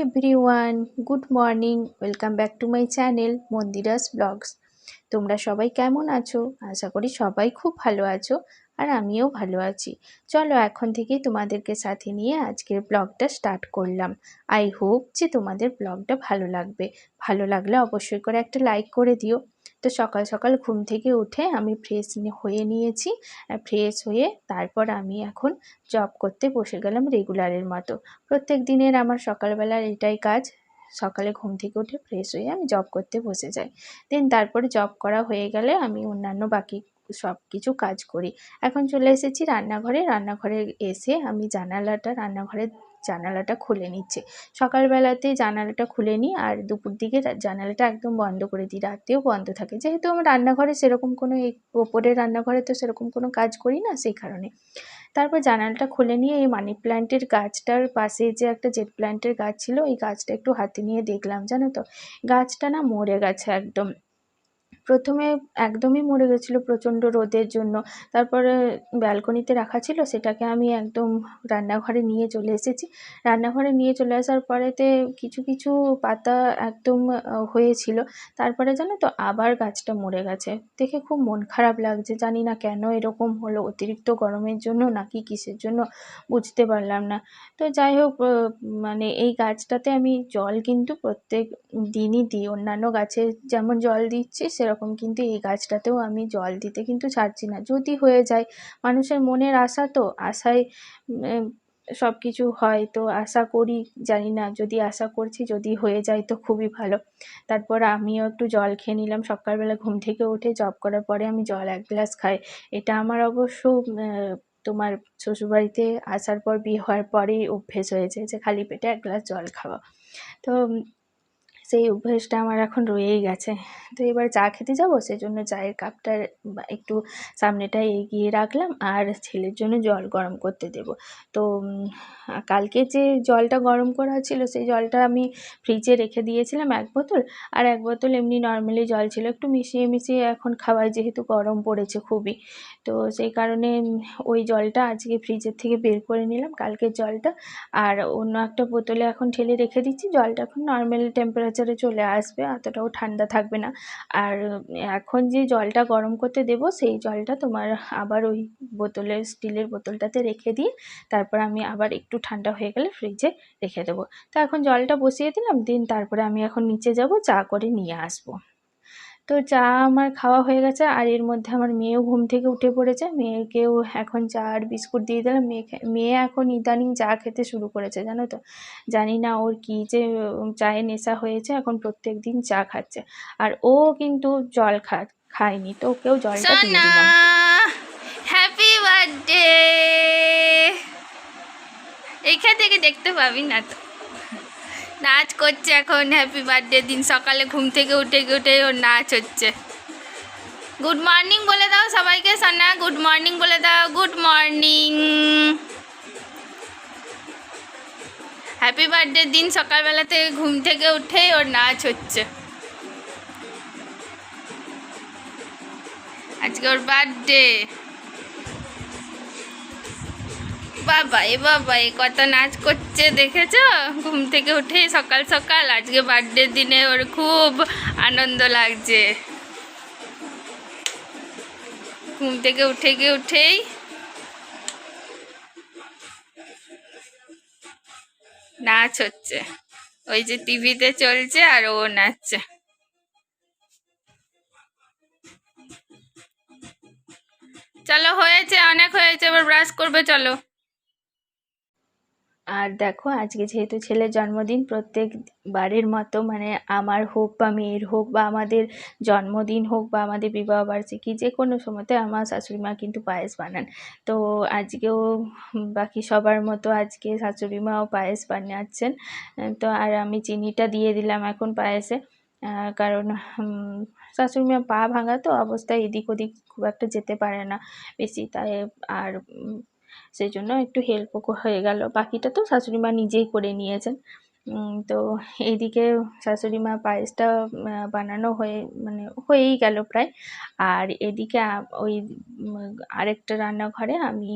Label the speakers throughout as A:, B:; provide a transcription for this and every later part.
A: Everyone good morning welcome back to my channel Mandira's blogs তোমরা সবাই কেমন আছো? আশা করি সবাই খুব ভালো আছো আর আমিও ভালো আছি। চলো এখন থেকে তোমাদেরকে সাথে নিয়ে আজকের ব্লগটা স্টার্ট করলাম। আই হোপ যে তোমাদের ব্লগটা ভালো লাগবে। ভালো লাগলে অবশ্যই করে একটা লাইক করে দিও। তো সকাল সকাল ঘুম থেকে উঠে আমি ফ্রেশ হয়ে নিয়েছি। ফ্রেশ হয়ে তারপর আমি এখন জব করতে বসে গেলাম রেগুলারের মতো। প্রত্যেক দিনের আমার সকালবেলার এটাই কাজ। সকালে ঘুম থেকে উঠে ফ্রেশ হয়ে আমি জব করতে বসে যাই। দেন তারপরে জব করা হয়ে গেলে আমি অন্যান্য বাকি সব কিছু কাজ করি। এখন চলে এসেছি রান্নাঘরে। রান্নাঘরে এসে আমি জানালাটা রান্নাঘরের জানালাটা খুলে নিচ্ছে। সকালবেলাতে জানালাটা খুলে নিই আর দুপুর দিকে জানালাটা একদম বন্ধ করে দিই, রাতেও বন্ধ থাকে। যেহেতু আমার রান্নাঘরে সেরকম কোনো এই ওপরের রান্নাঘরে তো সেরকম কোনো কাজ করি না সেই কারণে। তারপর জানালাটা খুলে নিয়ে এই মানি প্ল্যান্টের গাছটার পাশে যে একটা জেট প্ল্যান্টের গাছ ছিল এই গাছটা একটু হাতে নিয়ে দেখলাম, জানো তো? গাছটা না মরে গেছে একদম। প্রথমে একদমই মরে গেছিল প্রচণ্ড রোদের জন্য। তারপরে ব্যালকনিতে রাখা ছিল, সেটাকে আমি একদম রান্নাঘরে নিয়ে চলে এসেছি। রান্নাঘরে নিয়ে চলে আসার পরেতে কিছু কিছু পাতা একদম হয়েছিল। তারপরে জানো তো, আবার গাছটা মরে গেছে। দেখে খুব মন খারাপ লাগছে, জানি না কেন এরকম হলো, অতিরিক্ত গরমের জন্য নাকি কিসের জন্য বুঝতে পারলাম না। তো যাই হোক মানে এই গাছটাতে আমি জল কিন্তু প্রত্যেক দিনই দিই। অন্যান্য গাছে যেমন জল দিচ্ছি, সেরকম সেরকম কিন্তু এই গাছটাতেও আমি জল দিতে কিন্তু ছাড়ছি না। যদি হয়ে যায়, মানুষের মনের আশা তো, আশায় সব কিছু হয় তো আশা করি, জানি না, যদি আশা করছি, যদি হয়ে যায় তো খুবই ভালো। তারপর আমিও একটু জল খেয়ে নিলাম, সকালবেলা ঘুম থেকে উঠে জব করার পরে আমি জল এক গ্লাস খাই। এটা আমার অবশ্য তোমার শ্বশুরবাড়িতে আসার পর বিয়ে হওয়ার পরেই অভ্যেস হয়েছে যে খালি পেটে এক গ্লাস জল খাওয়া। তো সেই অভ্যেসটা আমার এখন রয়েই গেছে। তো এবার চা খেতে যাব, সেজন্য চায়ের কাপটা একটু সামনেটায় এগিয়ে রাখলাম আর ছেলের জন্য জল গরম করতে দেব। তো কালকে যে জলটা গরম করা ছিল, সেই জলটা আমি ফ্রিজে রেখে দিয়েছিলাম এক বোতল। আর এক বোতল এমনি নর্মালি জল ছিল, একটু মিশিয়ে মিশিয়ে এখন খাবার যেহেতু গরম পড়েছে খুবই। তো সেই কারণে ওই জলটা আজকে ফ্রিজের থেকে বের করে নিলাম, কালকের জলটা। আর অন্য একটা বোতলে এখন ঠেলে রেখে দিচ্ছি, জলটা এখন নর্মাল টেম্পারেচারে চলে আসবে, অতটাও ঠান্ডা থাকবে না। আর এখন যে জলটা গরম করতে দেব, সেই জলটা তোমার আবার ওই বোতলের স্টিলের বোতলটাতে রেখে দিয়ে, তারপর আমি আবার একটু ঠান্ডা হয়ে গেলে ফ্রিজে রেখে দেবো। তো এখন জলটা বসিয়ে দিলাম, দিন তারপরে আমি এখন নিচে যাব, চা করে নিয়ে আসব। তো চা আমার খাওয়া হয়ে গেছে আর এর মধ্যে আমার মেয়েও ঘুম থেকে উঠে পড়েছে। মেয়েকেও এখন চা আর বিস্কুট দিয়ে দিলাম। মেয়ে মেয়ে এখন ইদানিং চা খেতে শুরু করেছে জানো তো? জানি না ওর কী যে চায়ে নেশা হয়েছে এখন প্রত্যেক দিন চা খাচ্ছে। আর ও কিন্তু জল খা খায়নি তো ওকেও জলটা দিয়ে দিলাম।
B: হ্যাপি বার্থডে এখান থেকে দেখতে পাবি না তো। নাচ করছে এখন হ্যাপি বার্থডে দিন। সকালে ঘুম থেকে উঠে উঠে ওর নাচ হচ্ছে। গুড মর্নিং বলে দাও সবাইকে, সোনা। গুড মর্নিং বলে দাও। গুড মর্নিং হ্যাপি বার্থডে দিন। সকালবেলা থেকে ঘুম থেকে উঠেই ওর নাচ হচ্ছে। আজকে ওর বার্থডে বাবা, এ বাবা, এ কত নাচ করছে দেখেছ? ঘুম থেকে উঠে সকাল সকাল, আজকে বার্থডে দিনে ওর খুব আনন্দ লাগছে। ঘুম থেকে উঠে গিয়ে উঠেই নাচ হচ্ছে। ওই যে টিভিতে চলছে আর ও নাচছে। চলো, হয়েছে, অনেক হয়েছে, এবার ব্রাশ করবে, চলো।
A: আর দেখো, আজকে যেহেতু ছেলের জন্মদিন প্রত্যেক বারের মতো মানে আমার হোক বা মেয়ের হোক বা আমাদের জন্মদিন হোক বা আমাদের বিবাহবার্ষিকী যে কোনো সময়তে আমার শাশুড়ি মা কিন্তু পায়েস বানান। তো আজকেও বাকি সবার মতো আজকে শাশুড়ি মাও পায়েস বানাচ্ছেন। তো আর আমি চিনিটা দিয়ে দিলাম এখন পায়েসে। কারণ শাশুড়ি মা পা ভাঙা তো অবস্থায় এদিক ওদিক খুব একটা যেতে পারে না বেশি। তাই আর সেই জন্য একটু হেল্প হয়ে গেল। বাকিটা তো শাশুড়ি মা নিজেই করে নিয়েছেন। তো এইদিকে শাশুড়ি মা পায়েসটা বানানো হয়ে মানে হয়েই গেল প্রায়। আর এদিকে ওই আরেকটা রান্নাঘরে আমি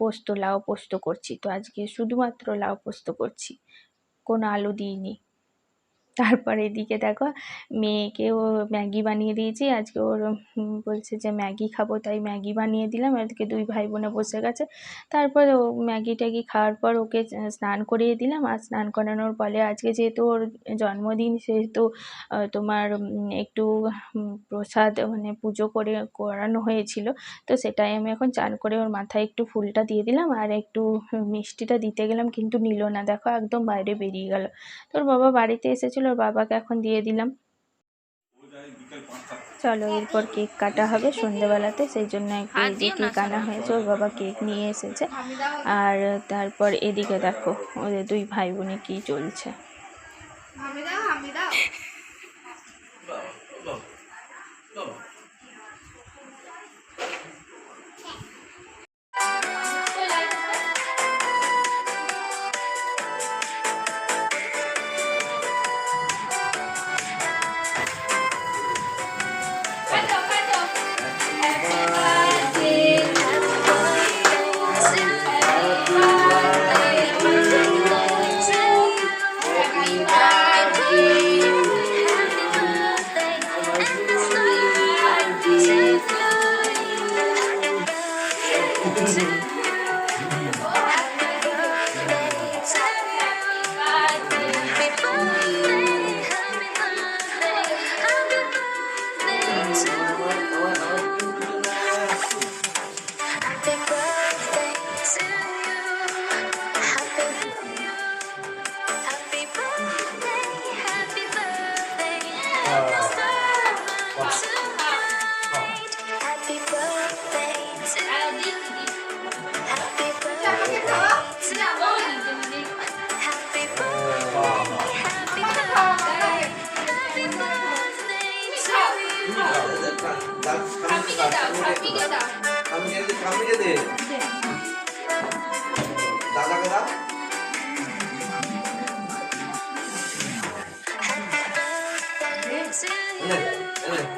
A: পোস্ত, লাউ পোস্ত করছি। তো আজকে শুধুমাত্র লাউ পোস্ত করছি। কোনো আলু দিইনি। তারপর এদিকে দেখো মেয়েকেও ম্যাগি বানিয়ে দিয়েছি। আজকে ওর বলছে যে ম্যাগি খাব, তাই ম্যাগি বানিয়ে দিলাম। এদিকে দুই ভাই বোনে বসে গেছে। তারপর ও ম্যাগি ট্যাগি খাওয়ার পর ওকে স্নান করিয়ে দিলাম। আর স্নান করানোর ফলে আজকে যেহেতু ওর জন্মদিন, সেহেতু তোমার একটু প্রসাদ মানে পুজো করে করানো হয়েছিল। তো সেটাই আমি এখন চান করে ওর মাথায় একটু ফুলটা দিয়ে দিলাম। আর একটু মিষ্টিটা দিতে গেলাম, কিন্তু নিল না। দেখো একদম বাইরে বেরিয়ে গেল। তোর বাবা বাড়িতে এসেছিল ওর বাবাকে এখন দিয়ে দিলাম। চলো, এরপর কেক কাটা হবে সন্ধেবেলাতে, সেই জন্য একটু যে হয়েছে। ওর বাবা কেক নিয়ে এসেছে। আর তারপর এদিকে দেখো, ওদের দুই ভাই বোনে কি চলছে।
C: 감미개다 감미개다 감미개다 감미개네
D: 나다가다 네. 네. 네.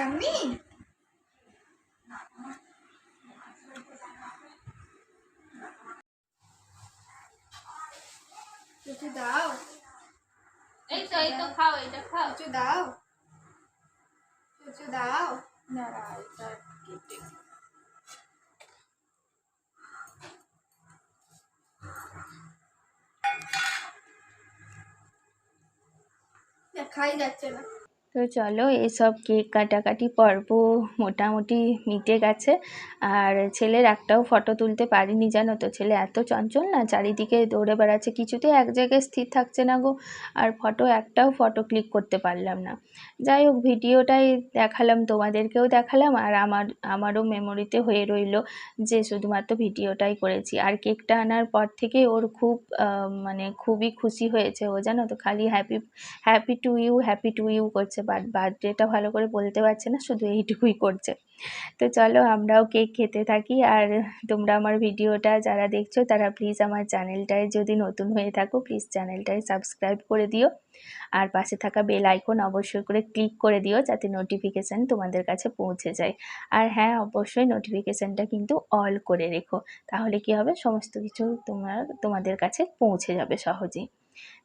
D: আমি
E: কিছু দাও।
B: এই তো এই তো খাও এটা খাও।
E: কিছু দাও। কিছু দাও।
B: দাঁড়া এটা কেটে
E: না, খাই যাচ্ছে না।
A: তো চলো এসব কেক কাটাকাটি পর্ব মোটামুটি মিটে গেছে। আর ছেলের একটাও ফটো তুলতে পারিনি জানো তো? ছেলে এত চঞ্চল না, চারিদিকে দৌড়ে বেড়াচ্ছে, কিছুতেই এক জায়গায় স্থির থাকছে না গো। আর ফটো একটাও ফটো ক্লিক করতে পারলাম না। যাই হোক, ভিডিওটাই দেখালাম, তোমাদেরকেও দেখালাম, আর আমার, আমারও মেমোরিতে হয়ে রইল যে শুধুমাত্র ভিডিওটাই করেছি। আর কেকটা আনার পর থেকে ওর খুব মানে খুবই খুশি হয়েছে ও, জানো তো? খালি happy happy to you happy to you করছে। বাট বার্থডেটা ভালো করে বলতে পারছে না, শুধু এইটুকুই করছে। তো চলো, আমরাও কেক খেতে থাকি, আর তোমরা আমার ভিডিওটা যারা দেখছ, তারা প্লিজ আমার চ্যানেলটায় যদি নতুন হয়ে থাকো প্লিজ চ্যানেলটায় সাবস্ক্রাইব করে দিও। আর পাশে থাকা বেল আইকন অবশ্যই করে ক্লিক করে দিও, যাতে নোটিফিকেশান তোমাদের কাছে পৌঁছে যায়। আর হ্যাঁ অবশ্যই নোটিফিকেশানটা কিন্তু অল করে রেখো। তাহলে কি হবে? সমস্ত কিছু তোমার, তোমাদের কাছে পৌঁছে যাবে সহজেই।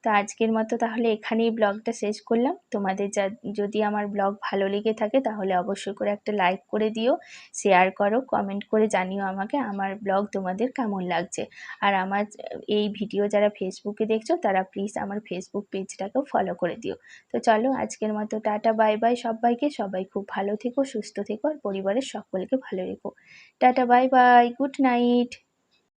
A: তো আজকের মতো তাহলে এখানেই ব্লগটা শেষ করলাম। তোমাদের যা, যদি আমার ব্লগ ভালো লেগে থাকে তাহলে অবশ্যই করে একটা লাইক করে দিও, শেয়ার করো, কমেন্ট করে জানিও আমাকে আমার ব্লগ তোমাদের কেমন লাগছে। আর আমার এই ভিডিও যারা ফেসবুকে দেখছ তারা প্লিজ আমার ফেসবুক পেজটাকেও ফলো করে দিও। তো চলো আজকের মতো টাটা বাই বাই সবাইকে। সবাই খুব ভালো থেকো, সুস্থ থেকো, আর পরিবারের সকলকে ভালো রেখো। Tata bye bye good night